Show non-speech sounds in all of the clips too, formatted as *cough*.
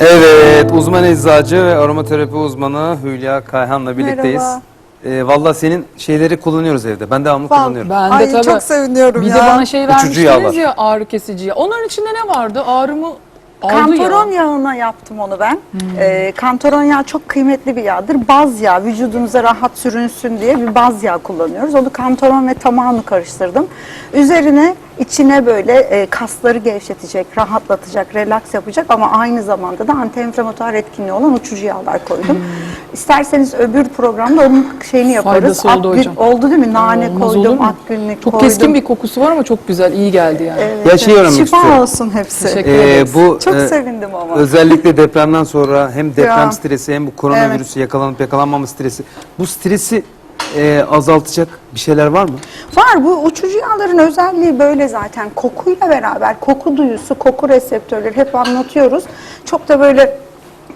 Evet, uzman eczacı ve aromaterapi uzmanı Hülya Kayhan'la birlikteyiz. Merhaba. Ee, Valla senin şeyleri kullanıyoruz evde. Ben devamlı kullanıyorum. Ben de Ay tabii. çok seviniyorum Bir ya. de bana şey Uçucu vermiştiniz yağlar. ya ağrı kesici. Onların içinde ne vardı? Ağrımı aldı Kantaron ya. yağına yaptım onu ben. Ee, kantaron yağı çok kıymetli bir yağdır. Baz yağı vücudunuza rahat sürünsün diye bir baz yağ kullanıyoruz. Onu kantaron ve tamamı karıştırdım. Üzerine içine böyle e, kasları gevşetecek, rahatlatacak, relax yapacak ama aynı zamanda da antiinflamatuar etkinliği olan uçucu yağlar koydum. İsterseniz öbür programda onun şeyini yaparız. Faydası oldu Akgün- hocam. Oldu değil mi? Nane Olmaz olur koydum, mu? akgünlük Çok koydum. keskin bir kokusu var ama çok güzel, iyi geldi yani. Evet, Ya şey öğrenmek Şifa istiyorum. olsun hepsi. Teşekkür Ee, ederiz. bu Çok e, sevindim ama. özellikle depremden sonra hem deprem Ya. stresi hem bu koronavirüsü yakalanıp yakalanmama stresi. Bu stresi e, azaltacak bir şeyler var mı? Var bu uçucu yağların özelliği böyle zaten kokuyla beraber koku duyusu, koku reseptörleri hep anlatıyoruz. Çok da böyle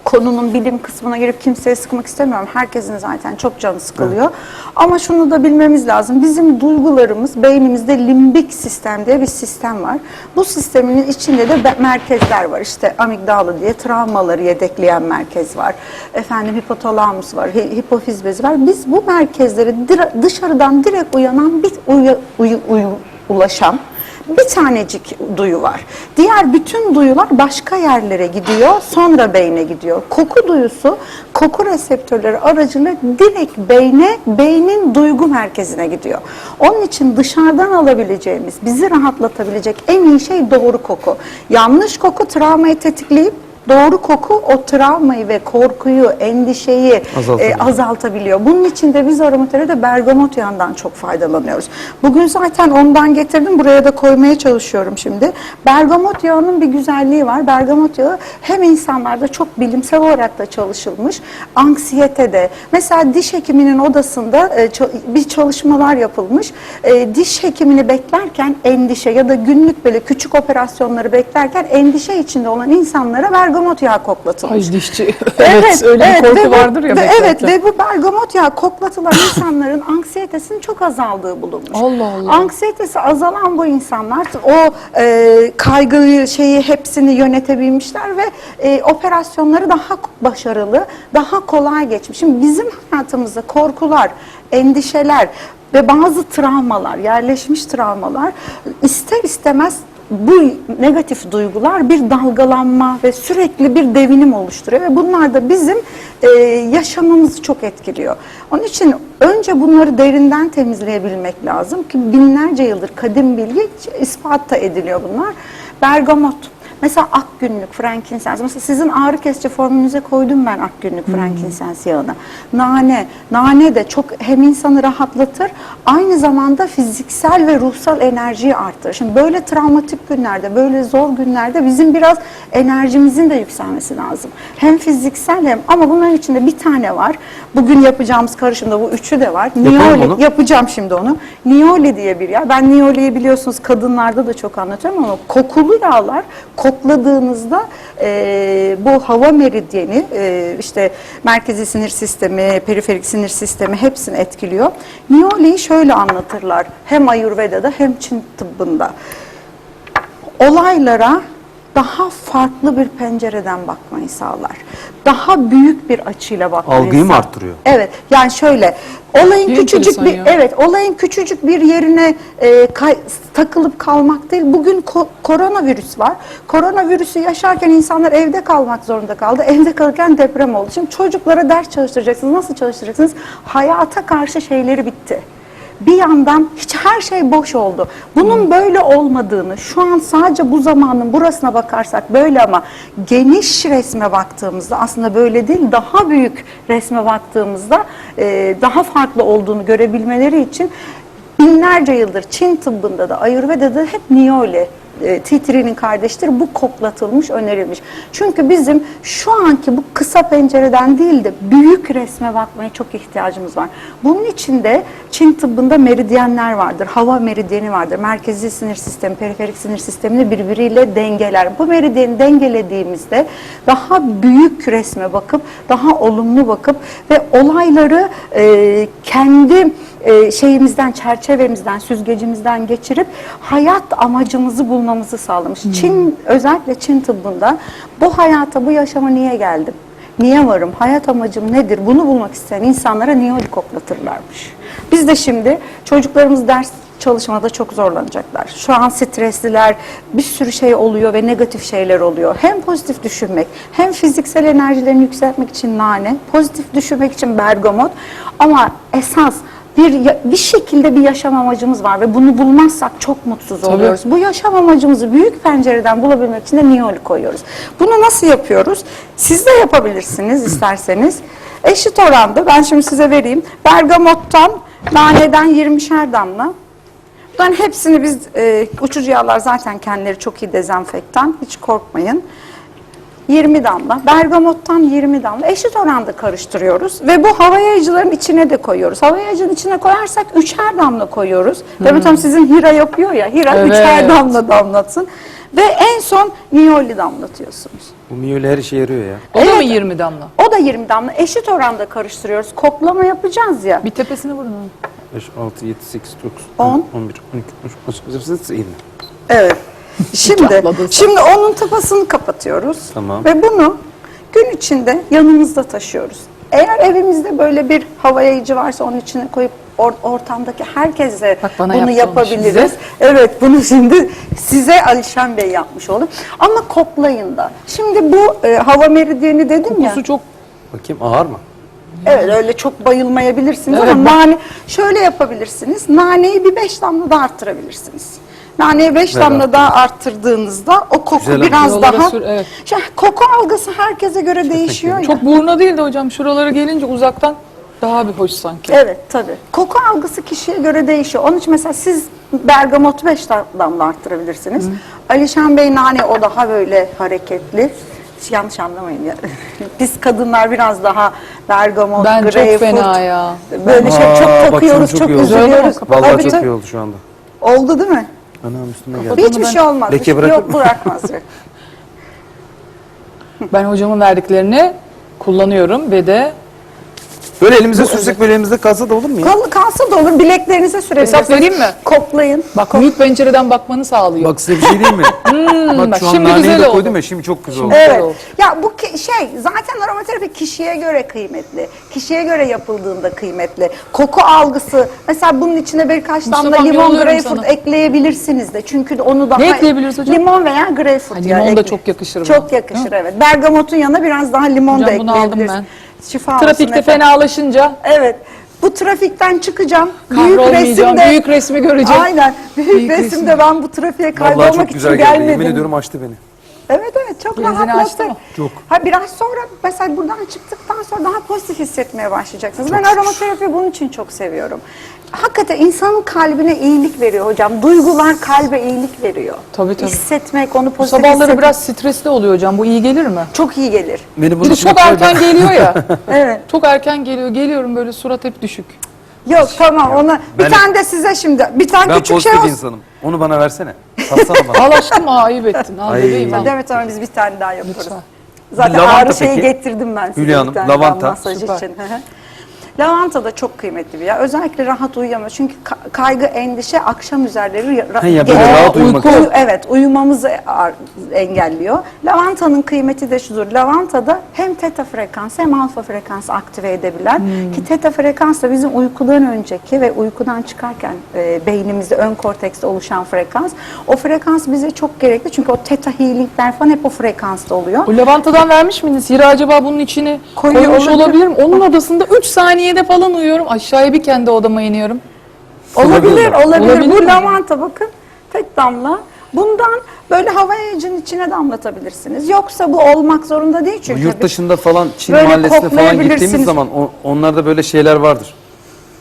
konunun bilim kısmına girip kimseye sıkmak istemiyorum. Herkesin zaten çok canı sıkılıyor. Ama şunu da bilmemiz lazım. Bizim duygularımız beynimizde limbik sistem diye bir sistem var. Bu sistemin içinde de merkezler var. İşte amigdala diye travmaları yedekleyen merkez var. Efendim hipotalamus var, hi- hipofiz bezi var. Biz bu merkezlere dire- dışarıdan direkt uyanan bir uyu- uyu- uyu- ulaşan bir tanecik duyu var. Diğer bütün duyular başka yerlere gidiyor, sonra beyne gidiyor. Koku duyusu, koku reseptörleri aracılığıyla direkt beyne, beynin duygu merkezine gidiyor. Onun için dışarıdan alabileceğimiz, bizi rahatlatabilecek en iyi şey doğru koku. Yanlış koku travmayı tetikleyip Doğru koku o travmayı ve korkuyu, endişeyi Azaltabiliyor. e, azaltabiliyor. Bunun için de biz aromaterapide bergamot yağından çok faydalanıyoruz. Bugün zaten ondan getirdim. Buraya da koymaya çalışıyorum şimdi. Bergamot yağının bir güzelliği var. Bergamot yağı hem insanlarda çok bilimsel olarak da çalışılmış. Anksiyetede. Mesela diş hekiminin odasında e, bir çalışmalar yapılmış. E, diş hekimini beklerken endişe ya da günlük böyle küçük operasyonları beklerken endişe içinde olan insanlara bergamot yağı koklatılmış. Ay dişçi. evet, *laughs* öyle bir ve korku bu- vardır ya. ve evet ve bu bergamot yağı koklatılan insanların *laughs* anksiyetesinin çok azaldığı bulunmuş. Allah Allah. Anksiyetesi azalan bu insanlar o e, kaygıyı şeyi hepsini yönetebilmişler ve e, operasyonları daha başarılı, daha kolay geçmiş. Şimdi bizim hayatımızda korkular, endişeler ve bazı travmalar, yerleşmiş travmalar ister istemez bu negatif duygular bir dalgalanma ve sürekli bir devinim oluşturuyor ve bunlar da bizim e, yaşamımızı çok etkiliyor. Onun için önce bunları derinden temizleyebilmek lazım ki binlerce yıldır kadim bilgi ispat da ediliyor bunlar. Bergamot, mesela ak günlük, frankincense. Mesela sizin ağrı kesici formülünüze koydum ben ak günlük frankincense yağını. Nane, nane de çok hem insanı rahatlatır, aynı zamanda fiziksel ve ruhsal enerjiyi arttırır. Şimdi böyle travmatik günlerde, böyle zor günlerde bizim biraz enerjimizin de yükselmesi lazım. Hem fiziksel hem ama bunların içinde bir tane var. Bugün yapacağımız karışımda bu üçü de var. Nioli, yapacağım şimdi onu. Nioli diye bir yağ. Ben Nioli'yi biliyorsunuz kadınlarda da çok anlatıyorum ama kokulu yağlar kokladığınızda e, bu hava meridyeni e, işte merkezi sinir sistemi, periferik sinir sistemi hepsini etkiliyor. Nioli'yi şöyle anlatırlar. Hem Ayurveda'da hem Çin tıbbında olaylara daha farklı bir pencereden bakmayı sağlar. Daha büyük bir açıyla bakmayı Algıyı mı sağlar. arttırıyor? Evet. Yani şöyle olayın Ne küçücük bir ya. evet olayın küçücük bir yerine e, kay- takılıp kalmak değil. Bugün ko- koronavirüs var. Koronavirüsü yaşarken insanlar evde kalmak zorunda kaldı. Evde kalırken deprem oldu. Şimdi çocuklara ders çalıştıracaksınız. Nasıl çalıştıracaksınız? Hayata karşı şeyleri bitti bir yandan hiç her şey boş oldu. Bunun böyle olmadığını, şu an sadece bu zamanın burasına bakarsak böyle ama geniş resme baktığımızda aslında böyle değil, daha büyük resme baktığımızda e, daha farklı olduğunu görebilmeleri için binlerce yıldır Çin tıbbında da Ayurveda'da hep Nioli e, titrinin kardeştir. Bu koklatılmış, önerilmiş. Çünkü bizim şu anki bu kısa pencereden değil de büyük resme bakmaya çok ihtiyacımız var. Bunun için de Çin tıbbında meridyenler vardır. Hava meridyeni vardır. Merkezi sinir sistemi, periferik sinir sistemini birbiriyle dengeler. Bu meridyeni dengelediğimizde daha büyük resme bakıp, daha olumlu bakıp ve olayları e, kendi e, şeyimizden, çerçevemizden, süzgecimizden geçirip hayat amacımızı bulmamızı sağlamış. Çin, özellikle Çin tıbbında bu hayata, bu yaşama niye geldim? Niye varım? Hayat amacım nedir? Bunu bulmak isteyen insanlara niyoli koklatırlarmış. Biz de şimdi çocuklarımız ders çalışmada çok zorlanacaklar. Şu an stresliler, bir sürü şey oluyor ve negatif şeyler oluyor. Hem pozitif düşünmek, hem fiziksel enerjilerini yükseltmek için nane, pozitif düşünmek için bergamot ama esas bir bir şekilde bir yaşam amacımız var ve bunu bulmazsak çok mutsuz oluyoruz. Bu yaşam amacımızı büyük pencereden bulabilmek için de niyoli koyuyoruz. Bunu nasıl yapıyoruz? Siz de yapabilirsiniz *clears throat* isterseniz. Eşit oranda ben şimdi size vereyim. Bergamottan, naneden 20'şer damla. Bunların hepsini biz e, uçucu yağlar zaten kendileri çok iyi dezenfektan. Hiç korkmayın. 20 damla, bergamottan 20 damla eşit oranda karıştırıyoruz ve bu hava yayıcıların içine de koyuyoruz. Hava yayıcının içine koyarsak üçer damla koyuyoruz. Demet Hanım sizin Hira yapıyor ya, Hira Evet. üçer damla damlatsın ve en son niyoli damlatıyorsunuz. Bu miyole her işe yarıyor ya. O da mı Evet. 20 damla? O da 20 damla eşit oranda karıştırıyoruz. Koklama yapacağız ya. Bir tepesine vurun. 5, 6, 7, 8, 9, On. 10, 11, 12, 13, 14, 15, 20. Evet. *laughs* Şimdi şimdi onun tapasını kapatıyoruz. Tamam. Ve bunu gün içinde yanımızda taşıyoruz. Eğer evimizde böyle bir hava yayıcı varsa onun içine koyup or- ortamdaki herkese Bak bana bunu yaptı onu yapabiliriz. şimdi. Evet bunu şimdi size Alişan Bey yapmış olur. Ama koklayın da. Şimdi bu e, hava meridyeni dedim ya. Kokusu çok Bakayım ağır mı? Evet öyle çok bayılmayabilirsiniz Evet, ama bak- nane şöyle yapabilirsiniz. Naneyi bir beş damla daha arttırabilirsiniz. Beş Güzel damla arttır. daha arttırdığınızda o koku Güzel biraz Yollara daha sür- evet. Şey, koku algısı herkese göre değişiyor ya. çok buruna değil de hocam şuralara gelince uzaktan daha bir hoş sanki. Evet tabii. Koku algısı kişiye göre değişiyor. Onun için mesela siz bergamotu 5 damla arttırabilirsiniz. Alişan Bey nane o daha böyle hareketli. Yanlış anlamayın ya. *laughs* Biz kadınlar biraz daha bergamot, Ben çok greyfurt, fena ya. Böyle şey Aa, çok bak takıyoruz, çok çok, iyi oldu. üzülüyoruz. Vallahi Tabii, çok tabii. iyi oldu şu anda. Oldu değil mi? Anam üstüne geldi. Hiçbir ben- şey olmaz. Leke Yok bırakmaz. *laughs* Ben hocamın verdiklerini kullanıyorum ve de Böyle elimize sürsek böyle elimizde kalsa da olur mu ya? Kal, kalsa da olur. Bileklerinize sürebilirsiniz. Hesap vereyim mi? Koklayın. bak büyük pencereden bakmanı sağlıyor. Bak size bir şey diyeyim mi? *laughs* bak bak şu an şimdi naneyi güzel de oldu. koydum ya şimdi çok güzel oldu. Evet. oldu. Ya bu ki- şey zaten aromaterapi kişiye göre kıymetli. Kişiye göre yapıldığında kıymetli. Koku algısı mesela bunun içine birkaç damla limon yolluyorum greyfurt sana. ekleyebilirsiniz de. Çünkü onu daha Ne ekleyebiliriz hocam? Limon veya greyfurt. Ha, ya limon da ekle- çok yakışır buna. Çok yakışır evet. Bergamotun yanına biraz daha limon Hocam da bunu aldım ekleyebiliriz. ben. Şifa olsun Trafikte efendim. fenalaşınca Evet. Bu trafikten çıkacağım. Büyük resimde. Büyük resmi göreceğim. Aynen. Büyük, Büyük resimde resim. ben bu trafiğe Vallahi kaybolmak çok için güzel geldi. Yemin ediyorum açtı beni. Evet evet çok Gözünü mı? Çok. Ha biraz sonra mesela buradan çıktıktan sonra daha pozitif hissetmeye başlayacaksınız. ben aromaterapi bunun için çok seviyorum. Hakikaten insanın kalbine iyilik veriyor hocam. Duygular kalbe iyilik veriyor. Tabii, tabii. Hissetmek, onu Bu pozitif sabahları hissetmek biraz stresli oluyor hocam. Bu iyi gelir mi? çok iyi gelir. Beni Bir de çok erken ben- geliyor ya. *laughs* Evet. Çok erken geliyor. Geliyorum böyle surat hep düşük. Yok tamam ona bir Ben- tane de size şimdi bir tane Ben küçük pozitif şey olsun. insanım. Onu bana versene. Satsana bana. Al aşkım aa, ayıp ettin. Al Ay. bebeğim al. Demet Hanım biz bir tane daha yaparız. Lütfen. Zaten Lavanta ağrı şeyi peki? getirdim ben size. Hülya bir Hanım, tane daha lavanta. Masaj Süper. için. Lavanta da çok kıymetli bir ya. Özellikle rahat uyuyamıyor. Çünkü ka- kaygı, endişe akşam üzerleri ra- Ha ya böyle rahat uyumak Uyku- için. Evet uyumamızı engelliyor. Lavantanın kıymeti de şudur. Lavantada hem teta frekansı hem alfa frekansı aktive edebilen Hmm. ki teta frekans da bizim uykudan önceki ve uykudan çıkarken e, beynimizde ön kortekste oluşan frekans. O frekans bize çok gerekli çünkü o teta healingler falan hep o frekansta oluyor. Bu lavantadan vermiş miydiniz? Hira acaba bunun içine Koyuyor koymuş olabilir. mi? Onun odasında 3 saniyede falan uyuyorum. Aşağıya bir kendi odama iniyorum. Olabilir, olabilir. Olabilir Bu mi? lavanta bakın tek damla. Bundan böyle hava yayıcının içine damlatabilirsiniz. Yoksa bu olmak zorunda değil çünkü. yurt dışında falan Çin Böyle mahallesine falan koklayabilirsiniz. gittiğimiz zaman o- onlarda böyle şeyler vardır.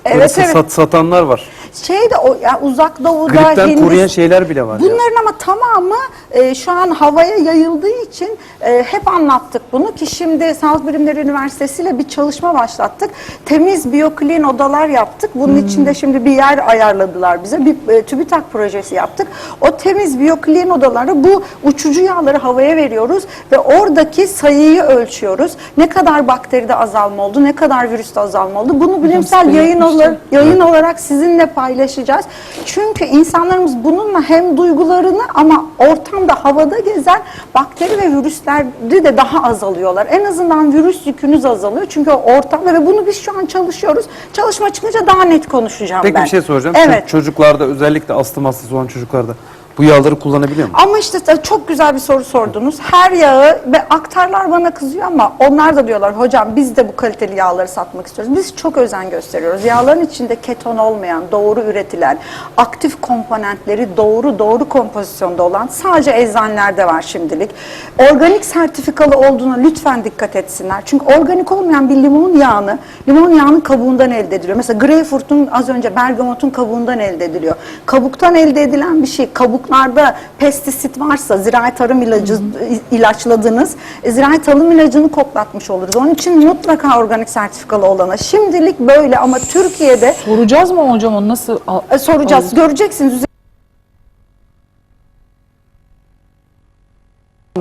Böyle Evet evet. sat, satanlar var. şey de o yani uzak doğuda Gripten Hindistan- koruyan şeyler bile var ya. Bunların ama tamamı e, şu an havaya yayıldığı için e, hep anlattık bunu ki şimdi Sağlık Bilimleri Üniversitesi ile bir çalışma başlattık. Temiz biyokliin odalar yaptık. Bunun Hmm. içinde şimdi bir yer ayarladılar bize. Bir e, TÜBİTAK projesi yaptık. O temiz biyokliin odaları bu uçucu yağları havaya veriyoruz ve oradaki sayıyı ölçüyoruz. Ne kadar bakteride azalma oldu, ne kadar virüste azalma oldu. Bunu bilimsel yayın olarak yayın olarak sizinle paylaşacağız. Çünkü insanlarımız bununla hem duygularını ama ortamda havada gezen bakteri ve virüsleri de daha azalıyorlar. En azından virüs yükünüz azalıyor. Çünkü ortamda ve bunu biz şu an çalışıyoruz. Çalışma çıkınca daha net konuşacağım Peki ben. bir şey soracağım. Evet. Çocuklarda özellikle astım hastası olan çocuklarda bu yağları kullanabiliyor mu? Ama işte çok güzel bir soru sordunuz. Her yağı ve aktarlar bana kızıyor ama onlar da diyorlar hocam biz de bu kaliteli yağları satmak istiyoruz. Biz çok özen gösteriyoruz. Yağların içinde keton olmayan, doğru üretilen, aktif komponentleri doğru doğru kompozisyonda olan sadece eczanelerde var şimdilik. Organik sertifikalı olduğuna lütfen dikkat etsinler. Çünkü organik olmayan bir limon yağını, limon yağının kabuğundan elde ediliyor. Mesela greyfurtun az önce bergamotun kabuğundan elde ediliyor. Kabuktan elde edilen bir şey, kabuklarda pestisit varsa, zirai tarım ilacı ilaçladınız, e, zirai tarım ilacını koklatmış oluruz. Onun için mutlaka organik sertifikalı olana. Şimdilik böyle ama Türkiye'de Soracağız mı hocam onu nasıl e, soracağız, göreceksiniz.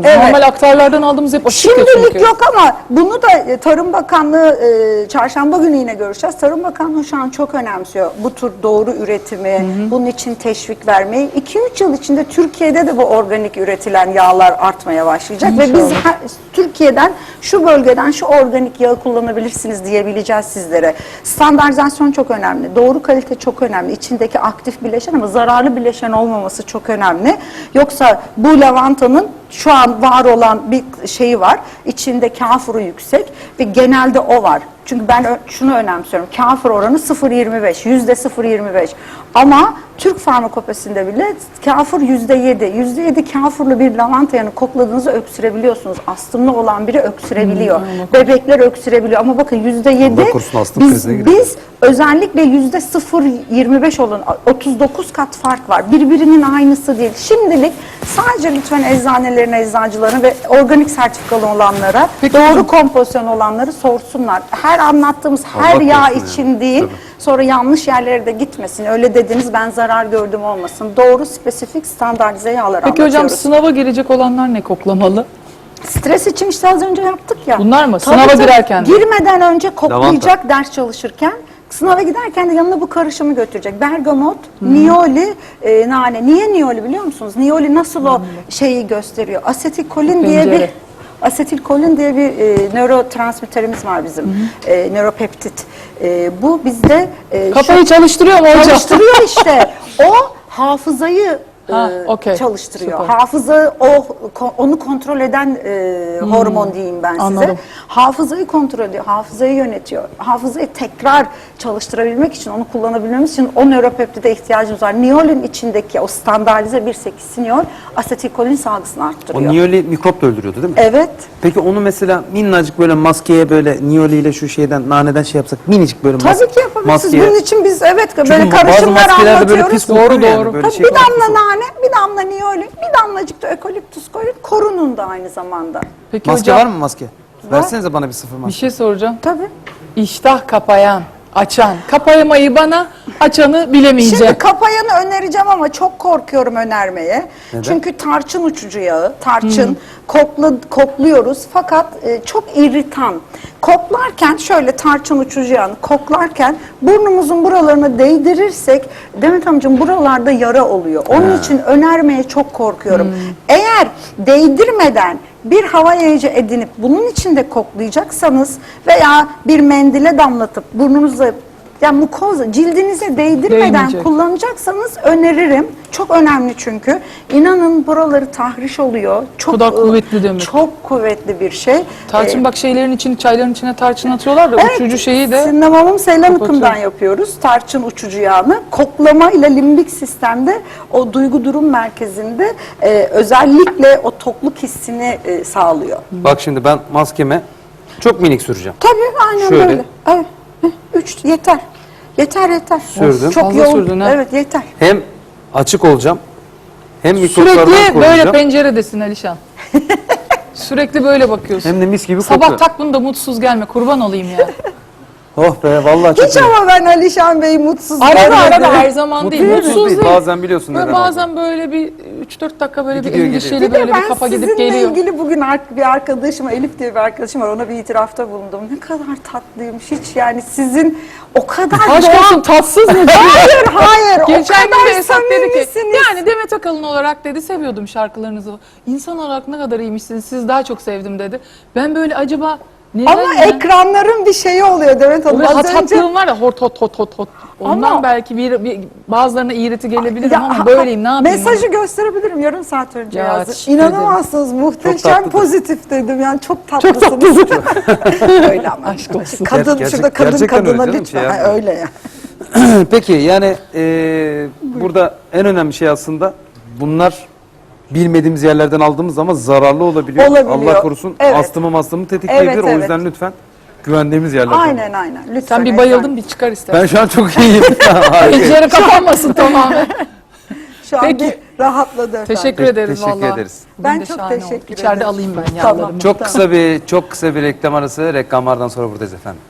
Evet. Normal aktarlardan aldığımız hep açık ya Şimdilik çünkü. yok ama bunu da e, Tarım Bakanlığı e, çarşamba günü yine görüşeceğiz. Tarım Bakanlığı şu an çok önemsiyor bu tür doğru üretimi, bunun için teşvik vermeyi. 2-3 yıl içinde Türkiye'de de bu organik üretilen yağlar artmaya başlayacak ve biz her- Türkiye'den şu bölgeden şu organik yağı kullanabilirsiniz diyebileceğiz sizlere. Standartizasyon çok önemli. Doğru kalite çok önemli. İçindeki aktif bileşen ama zararlı bileşen olmaması çok önemli. Yoksa bu lavantanın şu an var olan bir şeyi var. İçinde kafuru yüksek ve genelde o var. Çünkü ben şunu önemsiyorum. Kafir oranı 0.25, yüzde 0.25. Ama Türk farmakopesinde bile kafir yüzde 7. Yüzde 7 kafurlu bir lavanta yanı kokladığınızda öksürebiliyorsunuz. Astımlı olan biri öksürebiliyor. Bebekler öksürebiliyor. Ama bakın yüzde 7 Allah korusun, astım krizine biz, biz özellikle yüzde 0.25 olan 39 kat fark var. Birbirinin aynısı değil. Şimdilik sadece lütfen eczanelerin, eczacıların ve organik sertifikalı olanlara, Peki doğru hocam. kompozisyon olanları sorsunlar. Her anlattığımız her Allah yağ korusun için yani. değil. Tabii. Sonra yanlış yerlere de gitmesin. Öyle dediniz ben zarar gördüm olmasın. Doğru, spesifik, standartize yağlar Peki hocam sınava girecek olanlar ne koklamalı? Stres için işte az önce yaptık ya. Bunlar mı? Sınava tabii. girerken de. Girmeden önce koklayacak ders çalışırken. Sınava giderken de yanına bu karışımı götürecek. Bergamot, niyoli, e, nane. Niye niyoli biliyor musunuz? Niyoli nasıl o şeyi gösteriyor? Asetilkolin diye bir asetilkolin diye bir e, nörotransmitterimiz var bizim. E, nöropeptit. E, bu bizde e, şu- Kafayı çalıştırıyor mu hocam? Çalıştırıyor *laughs* işte. O hafızayı Ha, e, okey. çalıştırıyor. Süper. Hafıza o onu kontrol eden e, hormon diyeyim ben size. Anladım. Hafızayı kontrol ediyor, hafızayı yönetiyor. Hafızayı tekrar çalıştırabilmek için, onu kullanabilmemiz için o nöropeptide ihtiyacımız var. Niyolin içindeki o standartize 1.8 niyol asetilkolin salgısını O arttırıyor. niyoli mikrop da öldürüyordu değil mi? Evet. Peki onu mesela minnacık böyle maskeye böyle niyoli ile şu şeyden naneden şey yapsak minicik böyle Tabii ki yapabilirsiniz. maskeye- Bunun için biz evet böyle Çünkü bazı karışımlar maskelerde böyle anlatıyoruz. pis Doğru, kokuyor yani, doğru. böyle Tabii şey bir kokusu. damla nane, bir damla niyolin, bir damlacık da ökoliptüs koyun. Korunun da aynı zamanda. Peki Maske hocam var mı maske? Versenize bana bir sıfır bir maske. şey soracağım. Tabii. İştah kapayan, açan. Kapayamayı bana, açanı bilemeyeceğim. Şimdi kapayanı önereceğim ama çok korkuyorum önermeye. Neden? Çünkü tarçın uçucu yağı, tarçın kokla, kokluyoruz fakat e, çok irritan. Koklarken şöyle tarçın uçucu yağını koklarken burnumuzun buralarını değdirirsek Demet amcım buralarda yara oluyor. Onun için önermeye çok korkuyorum. Eğer değdirmeden bir hava yayıcı edinip bunun içinde koklayacaksanız veya bir mendile damlatıp burnunuza yani mukoza cildinize değdirmeden Değmeyecek. kullanacaksanız öneririm. Çok önemli çünkü. İnanın buraları tahriş oluyor. Çok da e, kuvvetli demek. Çok kuvvetli bir şey. Tarçın Ee, bak şeylerin için, çayların içine tarçın atıyorlar da uçucu şeyi de Sinnamamım Seylan kapatıyor. ıkımdan yapıyoruz. Tarçın uçucu yağını. Koklama ile limbik sistemde o duygu durum merkezinde e, özellikle o tokluk hissini e, sağlıyor. Bak şimdi ben maskeme çok minik süreceğim. Tabii aynen Şöyle. böyle. Evet. Üç yeter. Yeter yeter. Sürdüm. Çok Fazla yoğun. sürdün ha. Evet yeter. Hem açık olacağım hem mikroplardan Sürekli böyle penceredesin Alişan. *laughs* Sürekli böyle bakıyorsun. Hem de mis gibi Sabah kokuyor. tak bunu da mutsuz gelme kurban olayım ya. *laughs* Oh be vallahi çok Hiç iyi. ama ben Alişan Bey'i mutsuz Arada görmedim. arada her zaman değil. Mutsuz Mutsuz değil. Bazen biliyorsun Böyle neden bazen böyle bir 3-4 dakika böyle bir Gidiyor, endişeli. Bir de böyle ben bir kafa gidip sizinle geliyor. ilgili bugün ar- bir arkadaşıma, Elif diye bir arkadaşım var. Ona bir itirafta bulundum. Ne kadar tatlıymış. Hiç yani sizin o kadar Aşk doğal- olsun tatsız mı? Hayır hayır. Akalın olarak dedi seviyordum şarkılarınızı. İnsan olarak ne kadar iyiymişsiniz siz daha çok sevdim dedi. Ben böyle acaba neden Ama ya? ekranların bir şeyi oluyor Demet O Hanım. Az hat önce var ya hot hot hot hot hot. Ondan Ama- belki bir, bir bazılarına iğreti gelebilirim Ya, ama böyleyim ne yapayım? Mesajı gösterebilirim yarım saat önce Ya, yazdım. İnanamazsınız muhteşem pozitif dedim yani çok tatlısınız. *laughs* öyle *laughs* ama. Aşk olsun. Kadın Gerçek- şurada kadın öyle kadına canım, lütfen. şey Ha, öyle ya. *clears throat* Peki yani e, burada en önemli şey aslında bunlar bilmediğimiz yerlerden aldığımız zaman zararlı olabiliyor. Olabiliyor. Allah korusun Evet. astımı mastımı tetikleyebilir. Evet, o evet. yüzden lütfen güvendiğimiz yerlerden. Aynen aynen. Lütfen. Sen bir bayıldın bir çıkar istersen. Ben şu an çok iyiyim. *laughs* *laughs* Harika. Pencere kapanmasın *laughs* tamamen. Şu an Peki. bir rahatladı efendim. Teşekkür Te- ederiz teşekkür vallahi. ederiz. Bugün Ben de çok şahane oldu. teşekkür İçeride ederim. alayım ben Tamam. yağlarımı. Çok kısa bir çok kısa bir reklam arası. Reklamlardan sonra buradayız efendim.